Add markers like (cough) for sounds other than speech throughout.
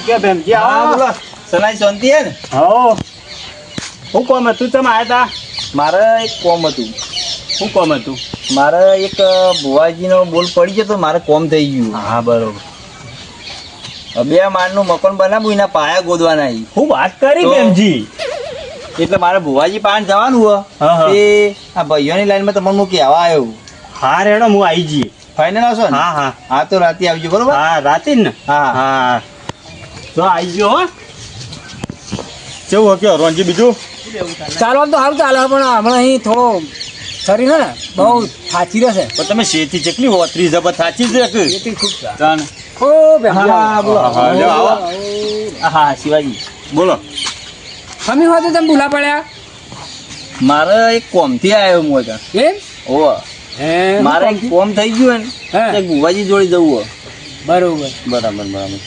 હું કે ભેમજી હા આવો. બોલો. સનાઈ શાંતિ હે ને? હો હું કોમ હતું? તમે આવ્યા હતા મારે એક કોમ હતું. શું કોમ હતું? મારે એક ભુવાજીનો બોલ પડી ગયો તો મારે કોમ થઈ ગયું. હા બરોબર. બે માળનું મકાન બનાવવું એના પાયા ગોદવાના. હું વાત કરી બેનજી. એટલે મારે ભુવાજી પાન જવાનું હો. હા, હા. આ ભાઈઓની લાઈનમાં તમને હું કહેવા આવ્યો હા રેડો હું આવી જઈએ ફાઇનલ આવશો ને? હા હા. હા તો રાતે આવજો બરોબર? હા રાતે જ ને. હા. હા. તો આવી ગયો હો. કેવું હક્યો રોનજી બીજું? ચાલવાનું તો સારું ચાલે પણ હમણાં અહીં થોડો શરીર ને બહુ થાચી રહેશે. પણ તમે શેતી ચેટલી હો ત્રીસ હજાર થાચી જ રહેશે એમ હા, શિવાજી. બોલો. તમે હોય તો તમે ભૂલા પડ્યા? મારે એક કોમથી આવ્યો હું હતા એમ? ઓ મારે કોમ થઈ ગયું હે. ને ગુવાજી જોડે જવું બરોબર. બરાબર બરાબર.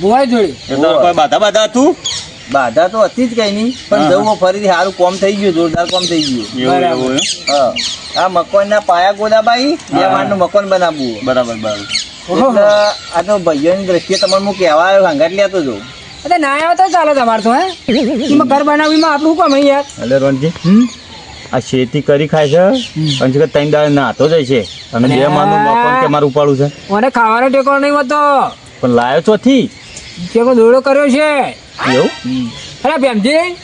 બુવાઈ જોડી કોઈ બાધા બાધા હતું? બાધા તો હતી જ કઈ નહીં પણ હા. જવું ફરીથી સારું કોમ થઈ ગયું જોરદાર કોમ થઈ ગયું. એવું બરાબર. એવું? એમ? હા. આ મકાનના પાયા ગોદાબાઈ બે. માળનું મકાન બનાવવું. બરાબર બરાબર. આ તો ભાઈઓની દ્રષ્ટિએ તમને હું કહેવા આવ્યો હંગાટ લેતો જો અરે ના આવ્યો તો ચાલે તમારે તો હે? એમાં ઘર બનાવીમાં આપણું કામ યાર એટલે રોનજી આ શેતી કરી ખાય છે પણ છે કે ત્રણ દાડે નાતો જાય છે અને બે માનું મકાન કે મારું ઉપાડું છે. મને ખાવાનો ટેકો નહીં હોતો પણ લાયો ચોથી. ટેકો દોડો કર્યો છે? એવું? અરે ભેમજી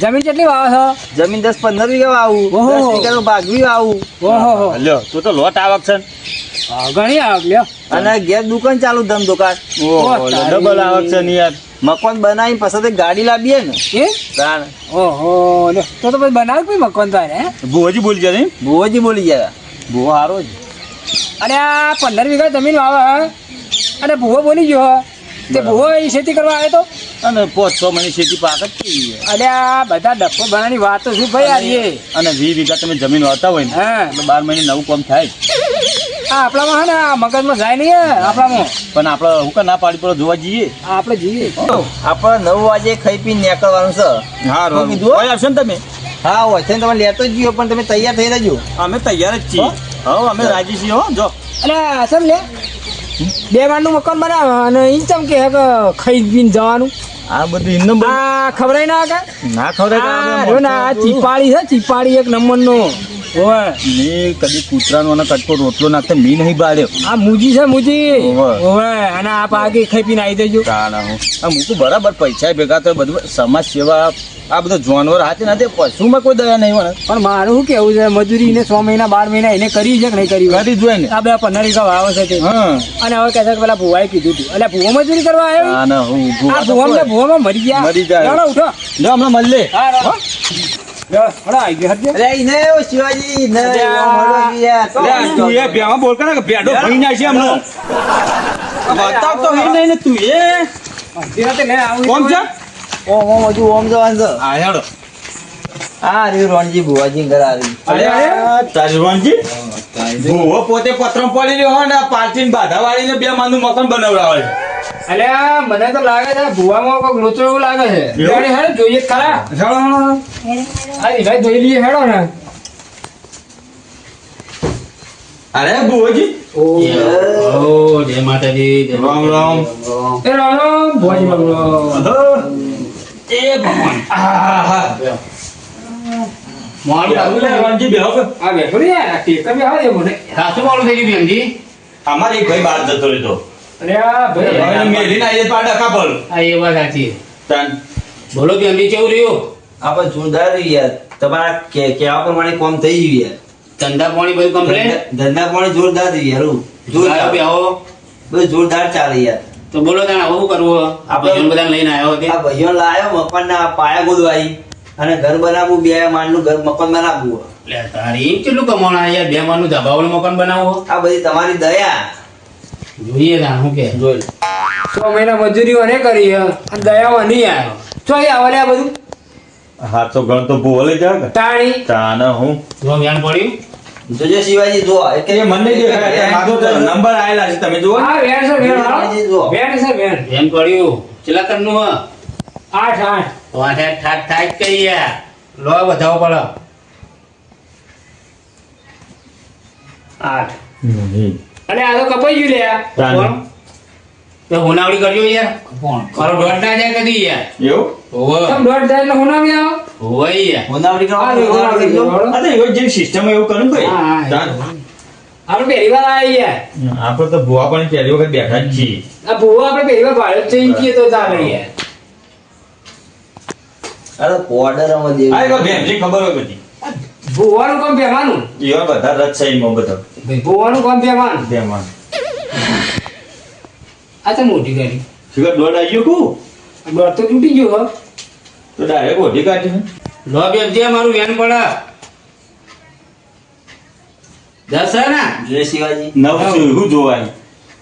જમીન કેટલી વાવો છો? જમીન દસ પંદર વીઘા વાવું. ઓહો. દસ ભાગ બી વાવું. ઓહો. લ્યો તું તો લોટ આવક છે ઘણી આવક લ્યો. અને ગેસ દુકાન ચાલુ ધમ દુકાન ઓહો, ડબલ આવક છે ને યાર. મકાન બનાવી પછી ગાડી લાવીએ ને. એ? તાણ ઓહો લ્યો. તો તો પછી બનાવ કોઈ મકાન તારે ભુવાજી બોલી જાય ભુવાજી ભુવોજી બોલી ગયા. ભુવા હારો જ. અને આ પંદર વીઘા જમીન વાવે હે. અને ભૂવો બોલી ગયો. હે. તે ભૂવો એ ખેતી કરવા આવ્યો તો? અને પાંચ છ મહિને શેતી પાક જ થઈ અરે આ બધા ડફો બનાની વાતો શું ભાઈ યાર એ અને વી વીઘા તમે જમીન વાતા હોય ને હા. એટલે બાર મહિને નવું કામ થાય. આ આપણામાં હે ને આ મગજમાં જાય નહીં આપણામાં. પણ આપણે હું કે ના પાડી પડે જોવા જઈએ. આપણે જઈએ. આપણે નવ વાગે ખાઈ પી નીકળવાનું છે હા શું કીધું? હોય આવશો ને તમે? હા હોય છે ને તમે લેતો જ ગયો પણ તમે તૈયાર થઈ રહેજો. અમે તૈયાર જ છીએ. હા? અમે રાજી છીએ હો જો. અને સર લે. બે માળનું મકાન બનાવે અને ઈ કે ખાઈ પીને જવાનું. આ બધું એમને આ ખબર ના કે ના ખબર ના ચીપાડી છે ચીપાળી એક નંબરનો. ઓય મેં કદી કૂતરાનો અને કટકો રોટલો નાખતો મી નહીં બાળ્યો. આ મુજી છે મુજી. ઓવે. ઓવે અને આ પાકી ખાઈ પીને આવી જજો. તાણા હું. આ મૂકું બરાબર પૈસા ભેગા તો બધું સમાજ સેવા આ બધું જાનવર હાથે ના પશુમાં કોઈ દયા નહીં પણ મારું શું કેવું છે મજૂરી ને સો મહિના બાર મહિના એને કરી છે કે નહીં કરી કરી જોઈએ ને. આ બે પંદર વીઘા વાવે છે તે. અને હવે કહે છે કે પેલા ભુવાએ કીધું હતું. એટલે ભુવો મજૂરી કરવા આવ્યો? હું આ ભુવામાં મરી ગયા. મરી જાય. ઉઠો. જો હમણાં મળીએ હા. રાડો. લ્યો, હળો, આવી ગયો, હટજો. અરે ઈ ને ઓ શિવાજી ને અલ્યા. એવો મળો કે યાર. લે, તું એ ભેમાં બોલ કરે કે ભેડો ભરી નાખશે હમણાં બતાવ તો હે નહીં ને તું એ ધીરે તે લે, આવું કોણ છે ઓમ ઓમ હજુ ઓમ જવાનું આ હેડો આ રહ્યું રોણજી ભુવાજી ઘર આવી અરે તારી રોનજી ભૂવો પોતે પત્રમ પડી રહ્યો હોય ને આ પાર્ટીને બાધા વાળીને બે માનું મકાન બનાવડાવે છે. અલ્યા મને તો લાગે છે ભુવામાં કોઈક લોચો એવું લાગે છે? ગાડી હેડો જોઈએ ખરા હેડો, હેડો. આ ઈભાઈ જોઈ લઈએ હેડો ને. અરે ભુવોજી. ઓ જય માતાજી જય રામ રામ. એ રાણો ભુવાજી બાબલો એ ભગવાન. મારું લાગુ લે, રણજી બેહો કે. આ બેઠો રે યાર આ ટેકા બી આવે મને. સાચું મારું થઈ ગયું બેનજી અમારે એક ભાઈ બહાર જતો રહેતો. અરે આ ભાઈ હવે મેલીને આવીએ તો આ ડખા પર. આ એ વાત સાચી. તાન. બોલો બેનજી કેવું રહ્યું? આપણે જોરદાર રહ્યું યાર. તમારા કે કહેવા પ્રમાણે કોમ થઈ ગયું યાર. ધંધા પાણી બધું કમ્પ્લેટ? ધંધા ધંધા જોરદાર યાર હું. જોરદાર. બેહો. બધું જોરદાર ચાલે યાર. તો બોલો તાણ શું કરવું? આ ભાઈઓને બધાને લઈને આવ્યો આ ભાઈઓ લાયો મકાનના પાયા ગોદવાઈ. અને ઘર બનાવવું બે માળનું ઘર મકાન બનાવવું લે તારી એમ કેટલું કમાણા યાર? બે માળનું ધાબાવાળું મકાન બનાવો. આ બધી તમારી દયા. જોઈએ તા શું કે? જોઈ લો. છ મહિના મજૂરીઓ ને કરી અને દયામાં નહીં આવ્યો. છો એ આવે આ બધું. હા તો ગણ તો ભૂવલે જા તાણી. તાને હું? જો વ્યાન પડ્યું. જોજે શિવાજી જો કે મને દેખાય તો નંબર આયેલા છે તમે જુઓ હા આ વેણ છે વેણ. વેણ છે વેણ વ્યાન પડ્યું. ચલા તરનું હ? આઠ આઠ. તો આઠ થાક ઠાક ઠાક કરી લો વધાવો પડે. આઠ. અને આ તો કપાઈ ગયું લ્યા તો કોણ? તે હોનાવડી કરજો યાર. મારો દોઢ ના જાય કદી યાર. એવું? હોવે. તમે દોઢ જાય એટલે હું ના આવી આવો હોય યાર હોનાવડી કરો, હોનાવડી. હોનાવડી. અરે એવો જે સિસ્ટમ એવું કરું ભાઈ. આપણે પહેલી વાર આવી યાર. આપણે તો ભુવા પણ પહેલી વખત બેઠા જ છીએ. આ ભૂવા આપણે પહેલી વાર ભાડે જઈ જઈએ તો ચાલે યાર. અરે પોર્ડરમાં દેવું. આ ખબર હોય બધી. ભૂવાનું કામ બેવાનું એવા બધા એમાં બધા. ભૂવાનું કામ બેવાનું બેમાં આ તો મોટી ગાડી. શિખર દોડ આવી ગયો કુ? દોડ તો તૂટી ગયો હો. તો ડાયરેક્ટ ઓઢી કાઢી લો બેબજી મારું વેન પડા. દસ હે ને? જય શિવાજી. નવ શું જોવાની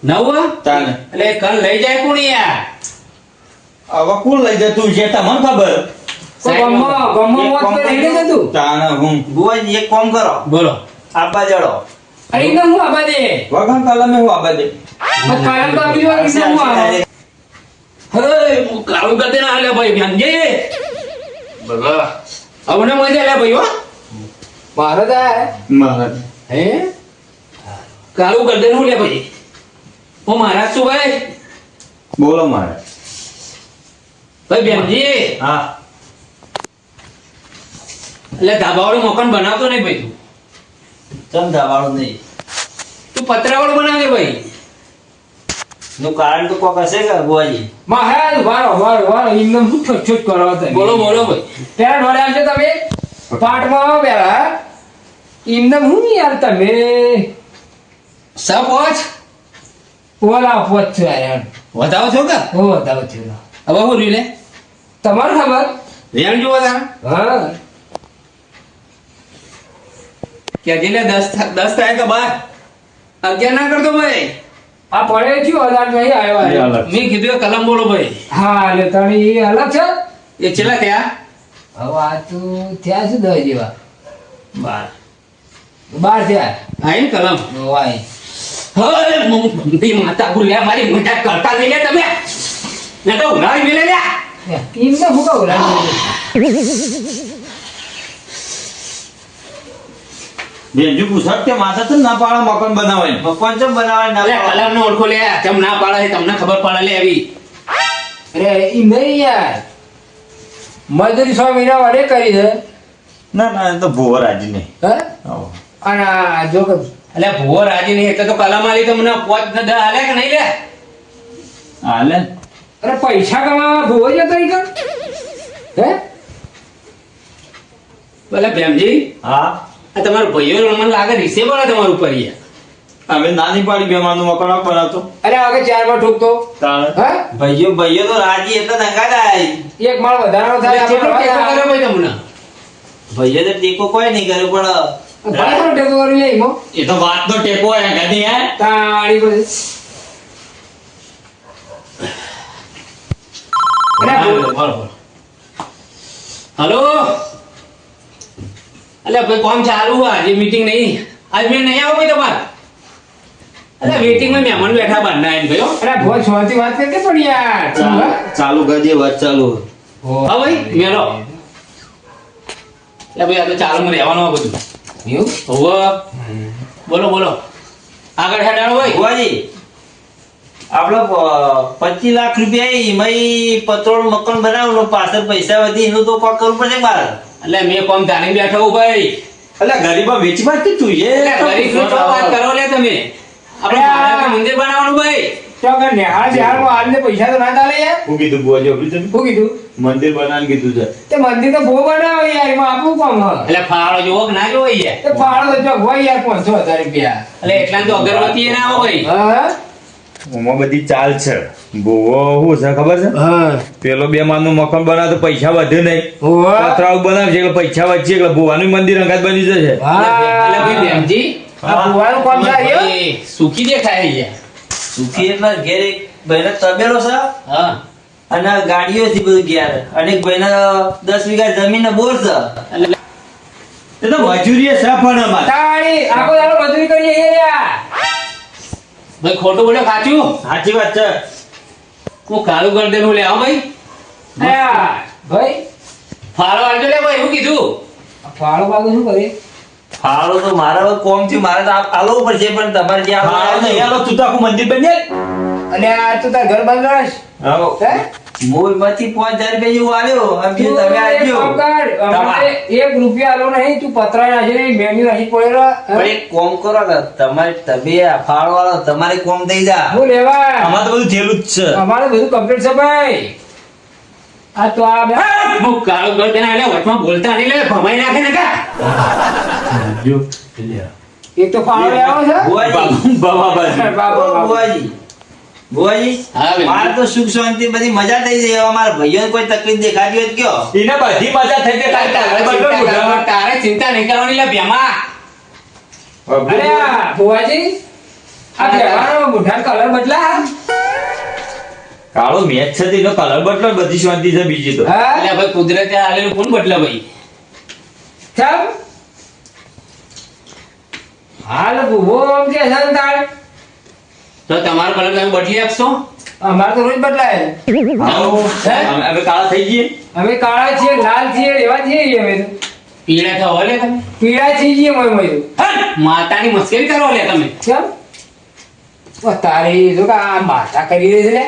નવ તાન એટલે કાલ લઈ જાય કોણ યાર હવે કોણ લઈ જાય તું છે તમને ખબર? એક કામ કરો. બોલો. જડો. અરે હું આબા દે? વગન કલમે હું આબા દે. તો આપી હું કાળું ભાઈ બેનજી બોલો હવે ને મજા લે ભાઈ હો. મારો તો આ. મહારાજ હે? કાળું કરી દેનું લે ભાઈ. હું મહારાજ શું ભાઈ. બોલો મારે. ભાઈ બેનજી હા. એટલે ધાબાવાળું મકાન બનાવતો નહીં ભાઈ તું. ચમ ધાબાળું નહીં? તું પતરાવાળું બનાવે ભાઈ. નું કારણ તો કોક હશે કે ભુવાજી મહારાજ વારો વારો વારો એકદમ શું છોટ છોટ કરો તમે? બોલો બોલો ભાઈ. પેલા ઢોળે આવજો તમે. પાઠમાં આવો પેલા. એકદમ હું યાર તમે? સપોચ ઓલા પોચ છો યાર. વધાવો છો કે? હો વધાવો છો. હવે હું રીલે? તમારે ખબર? રેણ જુઓ તા હા. કે લે દસ થા- દસ થાય કે બાર? અગિયાર ના કરતો ભાઈ. આ પડે છું હજાર નહીં આવ્યો. મેં કીધું કલમ બોલો ભાઈ. હા એટલે તમે એ અલગ છે? એ છેલ્લા ક્યાં? હવે આ તો થયા છે દસ જેવા. બાર. બાર થયા? આઈ કલમ. વાય. હવે મમ્મી માતા ભૂલ્યા મારી મોટા કરતા લઈ લે તમે. ને તો ઉડાવી મેલે લ્યા. એમને હું કહું? લાગે બેનજી કે માથા તો ના પાડે મકાન બનાવે મકાન ચમ બનાવવા ના? કલમ નો ઓળખો લે તેમ ના પાડે છે તમને ખબર પડે લે આવી અરે ઈ નહીં યાર. મજૂરી સો મહિના વારે કરી છે. ના ના એ તો ભુવા રાજી નહીં હે અને આ જો કે એટલે ભૂવો રાજી નહીં એટલે તો કલમ આલી તમને મને પોચ ને દસ હાલે કે નહીં લે? હાલે અરે પૈસા કમાવા ભૂવો જતો કર હે? ભલે ભેમજી. હા? આ તમારો ભાઈઓ મને લાગે રીસે પડે તમારું ઉપર અમે નાની પાડી બે માનું મકાન આપ બનાવતો અરે આગળ ચારમાં ઠોકતો? હે? ભાઈઓ ભાઈઓ તો રાજી હતા દંગા થાય એક માળ વધારાનો થાય આપણે ટેકો કર્યો ભાઈ તમને? ભાઈઓ તો ટેકો કોઈ નહીં કર્યો પણ ભાઈ ટેકો કરી લે ઈમો? એ તો વાતનો ટેકો હે ગધી હે? તાળી અરે બોલ. બોલ બોલો, બોલો. હલો? અલે ભાઈ કોમ ચાલુ હોય આજે મીટિંગ નહીં. આજ મેં નહીં આવું ભાઈ તમારે. અલે વેટિંગમાં મહેમાન બેઠા બહારના આવીને ભાઈ અરે ભોજ છોતી વાત કરતી પણ યાર. ચાલુ- ચાલુ કરજે વાત ચાલુ. હા. ભાઈ મેલો. એટલે ભાઈ આ તો ચાલુમાં રહેવાનું આ બધું. એવું? હોવ. બોલો બોલો. આગળ હેડાળો ભાઈ. હોવાજી આપડે પચીસ લાખ રૂપિયા એમાં પત્રોળ મકાન બનાવવાનું પાછળ પૈસા વધી એનું તો કોક કરવું પડશે મારે? એટલે મેં કોમ જાણી બેઠો હું ભાઈ એટલે ગરીબા વેચી વાત તું એ ગરીબ વાત કરો? લે તમે. આપણે મંદિર બનાવવાનું ભાઈ. તો કે નેહાળ બિહારમાં આજને પૈસા તો ના ચાલે યાર. હું કીધું બુઆ જો તમે શું કીધું? મંદિર બનાવીને કીધું છે. તે મંદિર તો બહુ બનાવે યાર એમાં આપવું કોમ હ? એટલે ફાળો જોવો કે ના જોવો યાર? ફાળો તો હોય યાર પાંચસો હજાર રૂપિયા. એટલે એટલા તો અગરબત્તી એ ના હોય. હા? ઓમાં બધી ચાલ છે. ભૂવો શું છે ખબર છે? પેલો બે માનનું મકાન બનાવે તો પૈસા વધે નહીં. બનાવે બનાવશે એટલે પૈસા વધશે એટલે ભુવાનું મંદિર અંગાત બની જશે. ભાઈ? ભાઈ સુખી દેખાય યાર સુખી એટલે ઘેર એક ભાઈ તબેલો છે. અને ગાડીઓ થી બધું ઘેર. અને એક ભાઈને દસ વીઘા જમીન બોર છે. એટલે એ તો મજૂરી છે પણ અમારે. તાળી આખો દાડો મજૂરી કરીએ ભાઈ ખોટું બોલ્યો સાચું? સાચી વાત છે. હું કાળું કરી દેનું લે આવો ભાઈ? ભાઈ ફાળો આવજો લે ભાઈ શું કીધું. ફાળો બાળો શું કરે ફાળો તો મારા કોમથી મારે તો આ- ઉપર પડશે પણ તમારે જે આલો. નહીં હાલો તું તો આખું મંદિર બની અને આ તું તાર ઘર બંધ રસ આવો. હે મૂળમાંથી પાંચ હજાર રૂપિયા જેવું આલ્યો. જે તમે અમારે એક રૂપિયા આલો નહીં તું પતરા નાખી નહીં મેન્યુ નાખી પડેલો પણ એક કોમ કરો ને તમારે તમે ફાળ વાળો તમારે કોમ દઈ દા હું લેવા. અમારે તો બધું થયેલું જ છે. અમારે બધું કમ્પ્લીટ છે ભાઈ. આ તો આ બે હું કાળો ગળ તેના એટલે વચમાં બોલતા નહીં લે ભમાઈ નાખે ને કા. એક તો ફાળો લેવો છે. બુવાજી બાબા બાબા બાપ, મારે તો સુખ શાંતિ બધી મજા થઈ જાય અમારા ભાઈઓને કોઈ તકલીફ દેખાતી હોય કયો? એને બધી મજા થઈ ગઈ. તારે તારે ચિંતા બદલો કરવા- બુઢા. તારે ચિંતા નહીં કરવાની લે ભેમા. અરે ભુવાજી આ વ્યવહારનો બુઢાનો કલર બદલા. કાળો મેચ છે તેનો કલર બદલો બધી શાંતિ છે બીજી તો. હા? એટલે ભાઈ કુદરતે આલેલું કોણ બદલા ભાઈ? ચમ? હાલ ભૂવો આમ કે તાર? તો તમારો કલર તમે બદલી આપશો? અમારે તો રોજ બદલાય. અમે કાળા થઈ જઈએ. અમે કાળા છીએ લાલ છીએ એવા છીએ અમે તો. પીળા થવા લે તમે. પીળા થઈ છીએ મોય મોય માતાની મસ્કરી કરો લે તમે. ચમ ઓ તારી જો કે આ કરી રહી છે લે?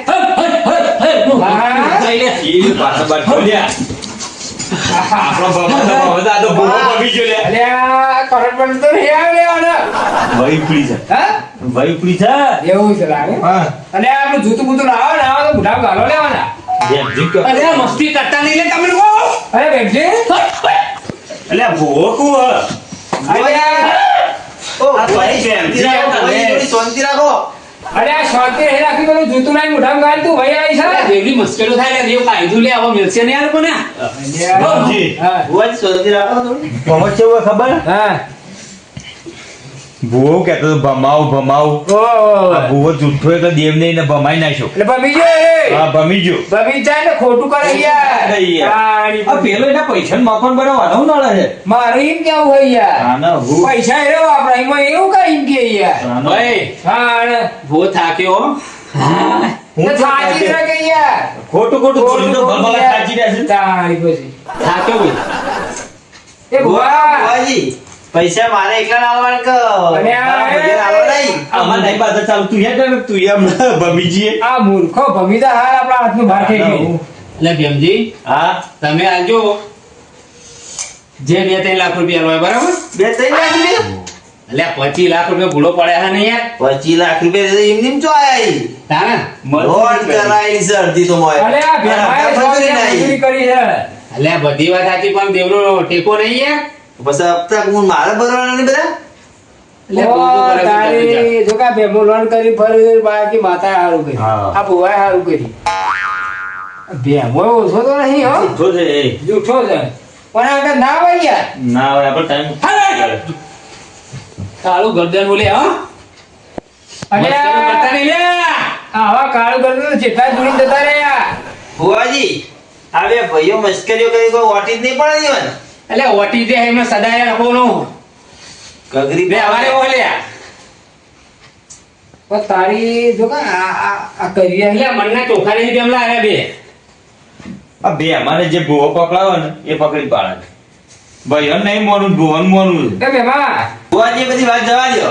આપણો બાબા તો તો આ તો ગયો લે અલે કરંટ બંધ તો લેવાનો ઉપડી છે હા? વહી ઉપડી છે એવું છે લાગે? હા. અને આપણું જૂતું બૂતું લાવો ને આવો તો બુઢા ગાલો લેવાના. જેમ જીમ કર. અરે મસ્તી કરતા નહીં લે તમે લોકો અરે આ આ- ઓ ભાઈ શાંતિ રાખો. અરે આ શાંતિ હે રાખી પેલું જૂતું લાઈ બુઢા ગાળ તું ભાઈ આવી છે. જેવડી મુશ્કેલો થાય દેવ કાયદું લે આવો મિલશે ને આ લોકોને. હા. હોય શાંતિ રાખો તો પહોંચ છે ખબર? હા. ભૂવો કેતો તો ભમાવ ભમાવ આ ભૂવો જૂઠો તો દેવ ને ભમાઈ નાખ્યો એટલે ભમી ગયો એ. હા ભમી ગયો. ભમી જાય ને ખોટું કરે યાર. આ પેલો એના પૈસા મકાન બનાવવાનો નડે છે મારું એમ કેવું હોય યાર? આના હું પૈસા એરો વાપરાય એમાં એવું કઈ એમ કે યાર? ભાઈ હા ભૂવો ભૂ થાક્યો હું. છે કે યાર? ખોટું ખોટું ભમાવા યાર. સાચી રહેશે તારી પછી થાક્યો ભાઈ. એ ભુવા. બુવાજી, પૈસા મારે એકલા આવવાના કે અને આ- મારા ભાઈને આવવા નહીં? આમાં નહીં બાધા ચાલુ. તું હેડ ને તું એમ (laughs) ભમી આ મૂર્ખો ભમીતા હાર આપણા હાથનું બહાર થઈ ગયું એટલે ભીમજી હા તમે આજો જે બે ત્રણ લાખ રૂપિયા હોય બરાબર? બે ત્રણ લાખ રૂપિયા? એટલે પચીસ લાખ રૂપિયા ભૂલો પડ્યા છે ને યાર. પચીસ લાખ રૂપિયા એમ ચો આયા ઈ? તાને લોન કરાયેલી તો મોય. આ કરી છે? એટલે બધી વાત સાચી પણ દેવનો ટેકો નહીં યાર. પછી હપ્તા હું મારે ભરવાના ને બધા? તારી જો કે લોન કરી ફરી બાકી માતા હારું કરી હા. આ ભુવાએ હારું કરી ભેમો ઓછો તો નહીં હો. જૂઠો છે. જૂઠો છે. પણ આગળ ના હોય યાર ના હોય આપણે ટાઈમ કાળું ગરદન બોલે હા. મસ્કરી કરતા નહીં લે. આવા કાળું કરતું જેટલા દૂરી જતા ભુવાજી આ બે ભાઈઓ મશ્કરીઓ કરી કોઈ ઓટી જ નહીં પડે ને એટલે ઓટી દે એમાં સદાય રાખવાનું ગગરી બે અમારે બોલ્યા પણ તારી જો કે આ કરી એટલે મનના ચોખા નહીં કેમ લાગે બે? આ બે અમારે જે ભૂવો પકડાવે ને એ પકડી પાડે ભાઈ નહીં મોનું ભૂવન મોનું એ ભેમા ભુવાજી બધી વાત જવા દો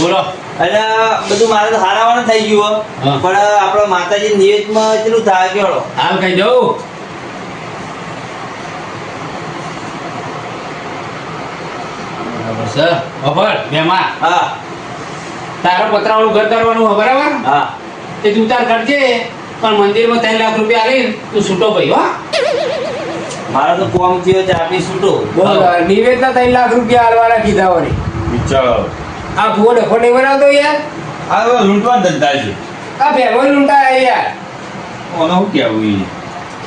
બોલો. અને બધું મારે તો હારાવાનું થઈ ગયું પણ આપણા માતાજી નિવેદમાં કેટલું થાય કેળો. હાલ કઈ જવું બરાબર છે? ખબર બેમાં. હા. તારા પતરાવાળું ઘર કરવાનું બરાબર? હા. તે તું તાર કરજે પણ મંદિરમાં ત્રણ લાખ રૂપિયા આલી તું છૂટો ભાઈ હા. મારા તો કોમ થયો છે આપી છૂટો. બોલ નિવેદના ત્રણ લાખ રૂપિયા આલવાના કીધા વળી વિચાર. આ ભૂવો ડફો નહીં બનાવતો યાર. આ તો લૂંટવા ધંધા છે. આ ભેગો લૂંટાય યાર. ઓનો શું કેવું ઈ?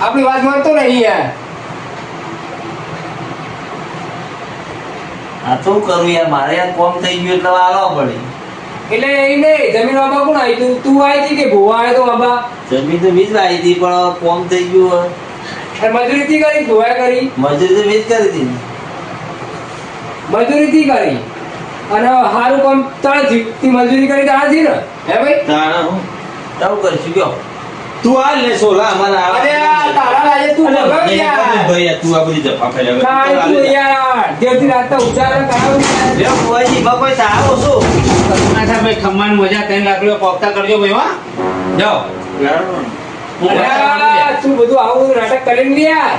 આપણી વાત માનતો નહીં યાર. તો શું કરું યાર? મારે યાર કોમ થઈ ગયું એટલે આલવા પડે. એટલે એ નહીં જમીન બાબા કોણ આવી તું તું આવી હતી કે ભોવા આવ્યો તો બાબા જમીન તો વીજ આવી હતી પણ કોમ થઈ ગયું હો. મજૂરી થી કરી ભોવા કરી? મજૂરી તો વીજ કરી હતી મજૂરી થી કરી? અને હારું કામ તાળથી તી મજૂરી કરી તાળથી ને? હે ભાઈ? તાણે હું? તાવ કરશું કયો? તું આ લે સોલા અમારા અરે તારા લાજે તું ભગવ યાર. ભાઈ તું આ બધી જફા ફેલાવે. કાંઈ તું તું યાર. દેવથી રાત ઉજારા કરાવું લે લ્યો બકોઈ તા આવો સારો શું ભાઈ ખમણ મજા ત્રણ લાખ રૂપિયા કરજો ભાઈ હો. જાઓ. તું બધું આવું બધું નાટક કરીને યાર?